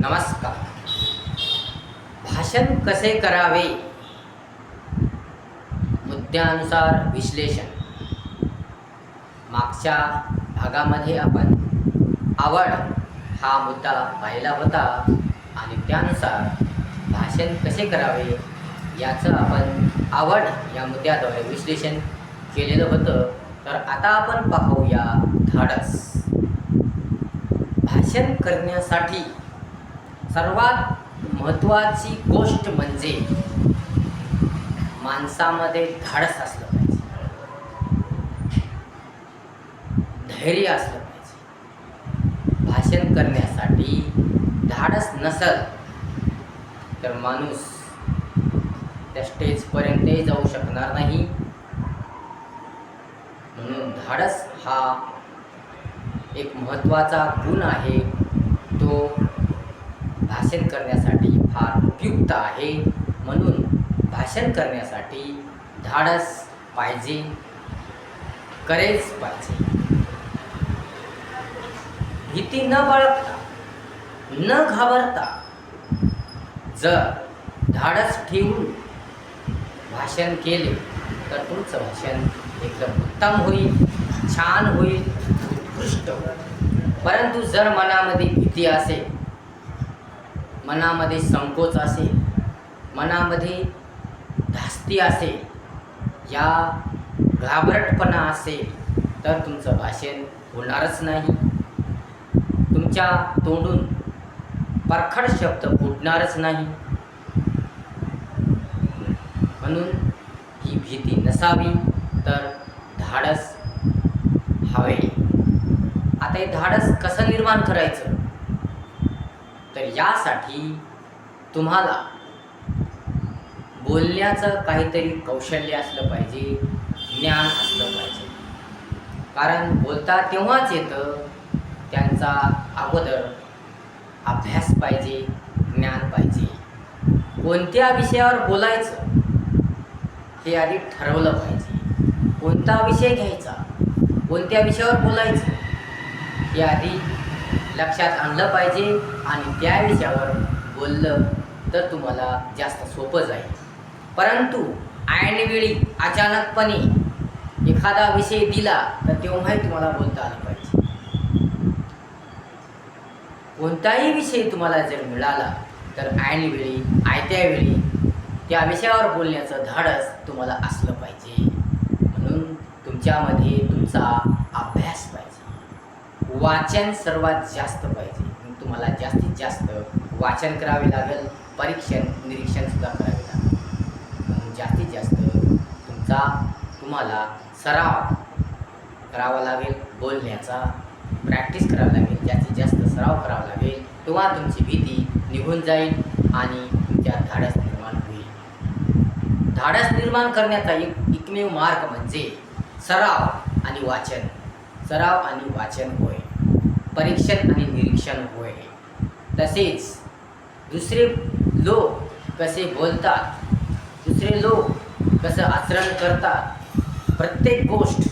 नमस्कार. भाषण कसे करावे? मुद्द्यानुसार विश्लेषण. मागच्या भागामध्ये आपण आवड हा मुद्दा पाहिला होता आणि त्यानुसार भाषण कसे करावे याचं आपण आवड या मुद्द्याद्वारे विश्लेषण केलेलं होतं. तर आता आपण पाहूया धाडस. भाषण करण्यासाठी सर्वात महत्त्वाची गोष्ट म्हणजे माणसामध्ये धाडस असलं पाहिजे. धैर्य असलं पाहिजे. भाषण करण्यासाठी धाडस नसल तर माणूस त्या स्टेजपर्यंतही जाऊ शकणार नाही. म्हणून धाडस हा एक महत्त्वाचा गुण आहे. तो भाषण करण्यासाठी फार उपयुक्त आहे. म्हणून भाषण करण्यासाठी धाडस पाहिजे करेच पाहिजे. भीती न बाळगता न घाबरता जर धाडस ठेवून भाषण केले तर तुमचं भाषण एकदम उत्तम होईल छान होईल उत्कृष्ट होईल. परंतु जर मनामध्ये भीती असेल मनामध्ये संकोच असेल मनामध्ये धास्ती असेल या घाबरटपणा असेल तर तुमचं भाषण होणारच नाही. तुमच्या तोंडून परखड शब्द फुटणारच नाही. म्हणून ही भीती नसावी तर धाडस हवे. आता हे धाडस कसं निर्माण करायचं? तर यासाठी तुम्हाला बोलण्याचं काहीतरी कौशल्य असलं पाहिजे ज्ञान असलं पाहिजे. कारण बोलता तेव्हाच येतं त्यांचा अगोदर अभ्यास पाहिजे ज्ञान पाहिजे. कोणत्या विषयावर बोलायचं हे आधी ठरवलं पाहिजे. कोणता विषय घ्यायचा कोणत्या विषयावर बोलायचं हे आधी लक्षात आणलं पाहिजे आणि त्या विषयावर बोललं तर तुम्हाला जास्त सोपं जाईल. परंतु ऐनवेळी अचानकपणे एखादा विषय दिला तर तेव्हाही तुम्हाला बोलता आलं पाहिजे. कोणताही विषय तुम्हाला जर मिळाला तर ऐनवेळी आयत्या वेळी त्या विषयावर बोलण्याचं धाडस तुम्हाला असलं पाहिजे. म्हणून तुमच्यामध्ये तुमचा वाचन सर्वात जास्त पाहिजे. तुम्हाला जास्तीत जास्त वाचन करावे लागेल परीक्षण निरीक्षणसुद्धा करावे लागेल. म्हणून जास्तीत जास्त तुमचा तुम्हाला सराव करावा लागेल बोलण्याचा प्रॅक्टिस करावी लागेल जास्तीत जास्त सराव करावा लागेल. तेव्हा तुमची भीती निघून जाईल आणि तुमच्यात धाडस निर्माण होईल. धाडस निर्माण करण्याचा एक एकमेव मार्ग म्हणजे सराव आणि वाचन. सराव आणि वाचन होय. परीक्षण आणि निरीक्षण होय. तसेच दुसरे लोक कसे बोलतात दुसरे लोक कसं आचरण करतात प्रत्येक गोष्ट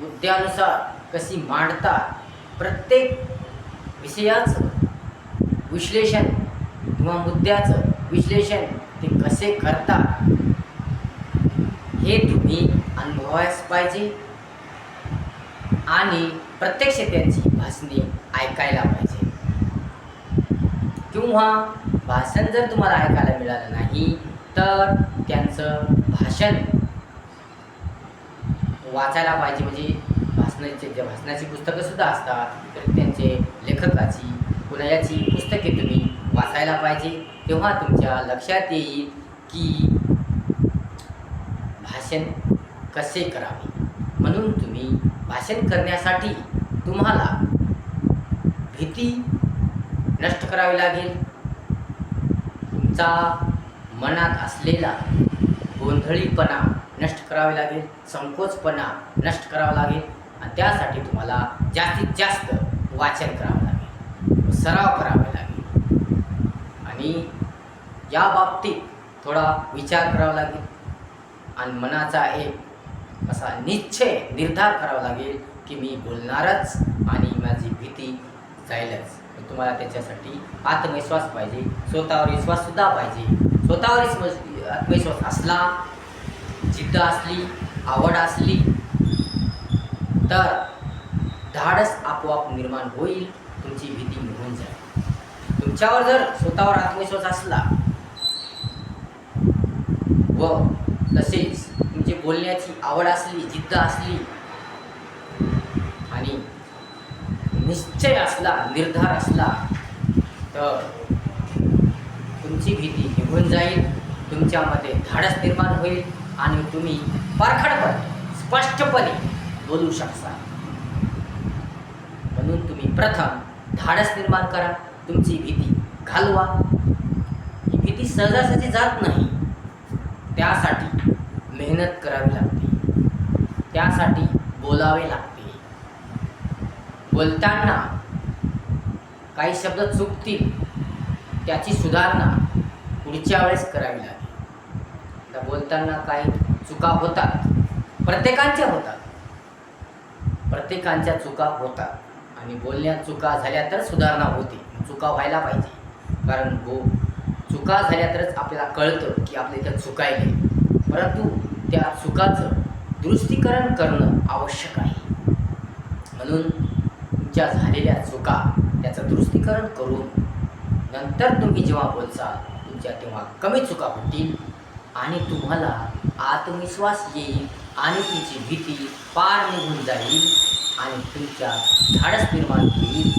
मुद्द्यानुसार कशी मांडतात प्रत्येक विषयाचं विश्लेषण किंवा मुद्द्याचं विश्लेषण ते कसे करतात हे तुम्ही अनुभवायच पाहिजे. आणि प्रत्यक्ष त्यांची भाषणे ऐकायला पाहिजे. किंवा भाषण जर तुम्हाला ऐकायला मिळालं नाही तर त्यांचं भाषण वाचायला पाहिजे. म्हणजे भाषणाचे जे भाषणाची पुस्तकंसुद्धा असतात तर त्यांचे लेखकाची कुणाची पुस्तके तुम्ही वाचायला पाहिजे. तेव्हा तुमच्या लक्षात येईल की भाषण कसे करावे. म्हणून तुम्ही भाषण करण्यासाठी तुम्हाला भीती नष्ट करावी लागेल. तुमचा मनात असलेला गोंधळीपणा नष्ट करावे लागेल संकोचपणा नष्ट करावा लागेल आणि त्यासाठी तुम्हाला जास्तीत जास्त वाचन करावं लागेल सराव करावा लागेल. आणि या बाबतीत थोडा विचार करावा लागेल. आणि मनाचा एक असा निश्चय निर्धार करावा लागेल की मी बोलणारच आणि माझी भीती जाईलच. तुम्हाला त्याच्यासाठी आत्मविश्वास पाहिजे. स्वतःवर विश्वास सुद्धा पाहिजे. स्वतःवर आत्मविश्वास असला जिद्द असली आवड असली तर धाडस आपोआप निर्माण होईल तुमची भीती निघून जाईल. तुमच्यावर जर स्वतःवर आत्मविश्वास असला व तसेच तुमची बोलण्याची आवड असली जिद्द असली आणि निश्चय असला निर्धार असला तर तुमची भीती निघून जाईल तुमच्यामध्ये धाडस निर्माण होईल आणि तुम्ही परखडपणे स्पष्टपणे बोलू शकता. म्हणून तुम्ही प्रथम धाडस निर्माण करा तुमची भीती घालवा. ही भीती सहजासहजी जात नाही. त्यासाठी मेहनत करावी लागते. त्यासाठी बोलावे लागते. बोलताना काही शब्द चुकतील त्याची सुधारणा पुढच्या वेळेस करावी लागेल आता बोलताना काही चुका होतात. प्रत्येकांच्या होतात. प्रत्येकांच्या चुका होतात. आणि बोलण्यात चुका झाल्या तर सुधारणा होते. चुका व्हायला पाहिजे. कारण बो चुका झाल्या तरच आपल्याला कळतं की आपल्या इथं चुकायले परंतु त्या चुकाचं दुरुस्तीकरण करणं आवश्यक आहे. म्हणून तुमच्या झालेल्या चुका त्याचं दुरुस्तीकरण करून नंतर तुम्ही जेव्हा बोलचाल तुमच्या तेव्हा कमी चुका होतील आणि तुम्हाला आत्मविश्वास येईल आणि तुमची भीती पार निघून जाईल आणि तुमच्या धाडस निर्माण होईल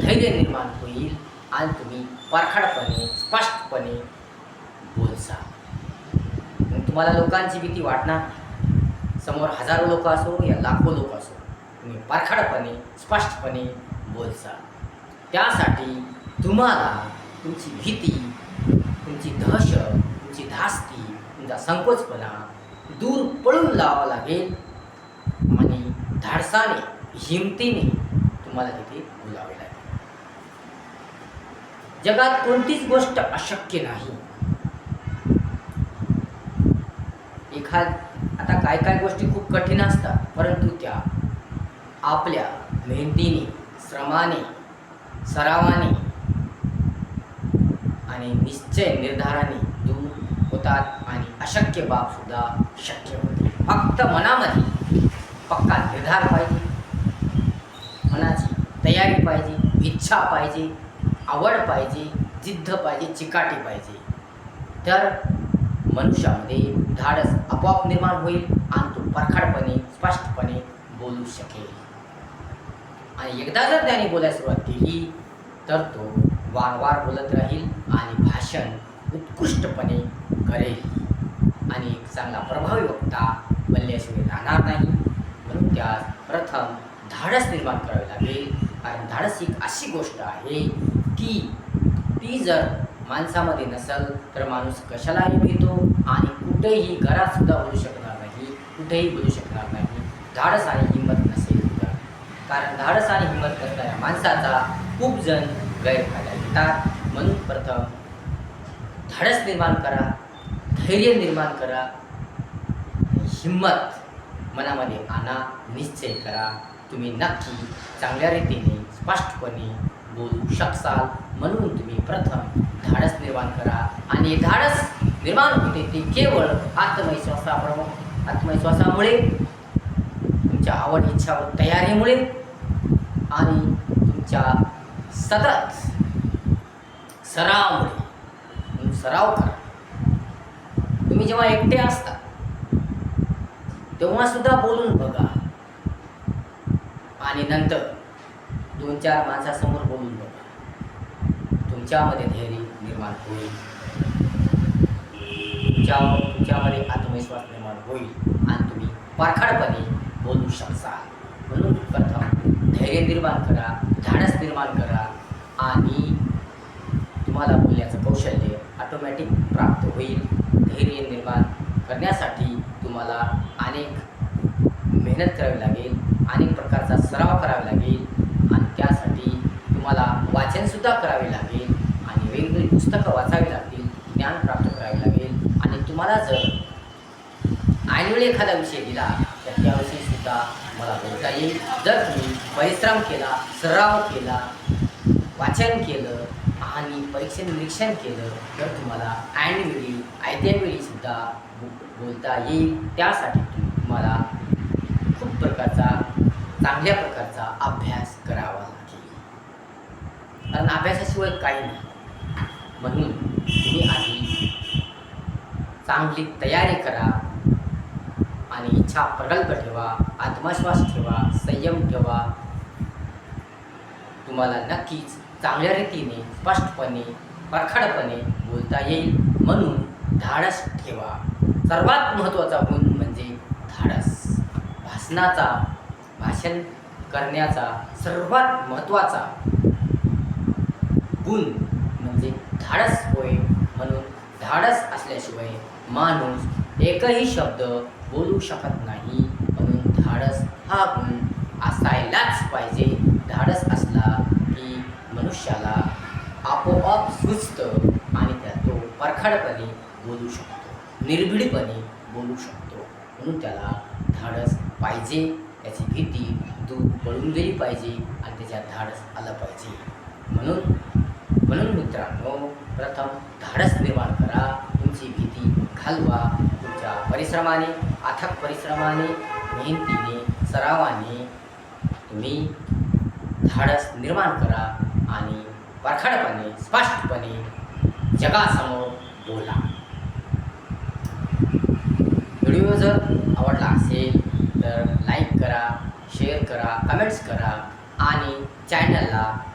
धैर्य निर्माण होईल आणि तुम्ही परखडपणे स्पष्टपणे बोलसाल. तुम्हाला लोकांची भीती वाटणार. समोर हजारो लोक असो या लाखो लोक असो तुम्ही परखडपणे स्पष्टपणे बोलसा त्यासाठी तुम्हाला तुमची भीती तुमची दहशत तुमची धास्ती तुमचा संकोचपणा दूर पळून लावावा लागेल आणि धाडसाने हिमतीने तुम्हाला तिथे बोलावे लागेल. जगात कोणतीच गोष्ट अशक्य नाही. एखाद आता काय काय गोष्टी खूप कठीण असतात परंतु त्या आपल्या मेहनतीने श्रमाने सरावाने आणि निश्चय निर्धाराने दूर होतात आणि अशक्य बाबसुद्धा शक्य होते. फक्त मनामध्ये पक्का निर्धार पाहिजे मनाची तयारी पाहिजे इच्छा पाहिजे आवड पाहिजे जिद्द पाहिजे चिकाटी पाहिजे. तर मनुष्यामध्ये धाडस आपोआप निर्माण होईल आणि तो परखाडपणे स्पष्टपणे बोलू शकेल. आणि एकदा जर त्याने बोलायला सुरुवात केली तर तो वारंवार बोलत राहील आणि भाषण उत्कृष्टपणे करेल. आणि एक चांगला प्रभावी वक्ता बनल्याशिवाय राहणार नाही. म्हणून त्यास प्रथम धाडस निर्माण करावे लागेल. कारण धाडस ही एक अशी गोष्ट आहे की ती जर माणसामध्ये नसेल तर माणूस कशालाही भीतो आणि कुठेही घरातसुद्धा बोलू शकणार नाही कुठेही बोलू शकणार नाही. धाडस आणि हिंमत नसेल तर. कारण धाडस आणि हिंमत करणाऱ्या माणसाचा खूप जण गैरफायदा घेतात. म्हणून प्रथम धाडस निर्माण करा धैर्य निर्माण करा हिंमत मनामध्ये आणा निश्चय करा. तुम्ही नक्की चांगल्या रीतीने स्पष्टपणे बोलू शकसाल. म्हणून तुम्ही प्रथम धाडस निर्माण करा आणि धाडस निर्माण होते ते केवळ आत्मविश्वासाप्रमुख आत्मविश्वासामुळे तुमच्या आवड इच्छा व तयारीमुळे आणि तुमच्या सतत सरावमुळे सराव करा. तुम्ही जेव्हा एकटे असता तेव्हा सुद्धा बोलून बघा. आणि नंतर दोन चार माणसासमोर बोलून तुमच्यामध्ये धैर्य निर्माण होईल. तुमच्या तुमच्यामध्ये आत्मविश्वास निर्माण होईल आणि तुम्ही पारखाडपणे बोलू शकता. म्हणून प्रथम धैर्य निर्माण करा धाडस निर्माण करा आणि तुम्हाला बोलण्याचं कौशल्य ऑटोमॅटिक प्राप्त होईल. धैर्य निर्माण करण्यासाठी तुम्हाला अनेक मेहनत करावी लागेल अनेक प्रकारचा सराव करावा लागेल आणि त्यासाठी तुम्हाला वाचनसुद्धा करावे लागेल. आणि पुस्तकं वाचावी लागतील ज्ञान प्राप्त करावे लागेल. आणि तुम्हाला जर ऐनवेळी एखादा विषय दिला तर त्याविषयी सुद्धा मला बोलता येईल. जर तुम्ही परिश्रम केला सराव केला वाचन केलं आणि परीक्षण निरीक्षण केलं तर तुम्हाला ऐनवेळी आयत्यावेळी सुद्धा बोलता येईल. त्यासाठी तुम्हाला खूप प्रकारचा चांगल्या प्रकारचा अभ्यास करावा लागेल. कारण अभ्यासाशिवाय काही नाही. म्हणून तुम्ही आधी चांगली तयारी करा आणि इच्छा प्रगल्भ ठेवा आत्मविश्वास ठेवा संयम ठेवा. तुम्हाला नक्कीच चांगल्या रीतीने स्पष्टपणे परखडपणे बोलता येईल म्हणून धाडस ठेवा. सर्वात महत्त्वाचा गुण म्हणजे धाडस. भाषणाचा भाषण करण्याचा सर्वात महत्त्वाचा गुण म्हणजे धाडस होय म्हणून धाडस असल्याशिवाय माणूस एकही शब्द बोलू शकत नाही. म्हणून धाडस हा गुण असायलाच पाहिजे. धाडस असला की मनुष्याला आपोआप सुचतं आणि त्या तो परखाडपणे बोलू शकतो. निर्भीडपणे बोलू शकतो. म्हणून त्याला धाडस पाहिजे. त्याची भीती दूर पळून गेली पाहिजे आणि त्याच्यात धाडस आलं पाहिजे. म्हणून म्हणून मित्रांनो प्रथम धाडस निर्माण करा तुमची भीती घालवा तुमच्या परिश्रमाने अथक परिश्रमाने मेहनतीने सरावाने तुम्ही धाडस निर्माण करा आणि परखडपणे स्पष्टपणे जगासमोर बोला. व्हिडिओ जर आवडला असेल तर लाईक करा शेअर करा कमेंट्स करा आणि चॅनलला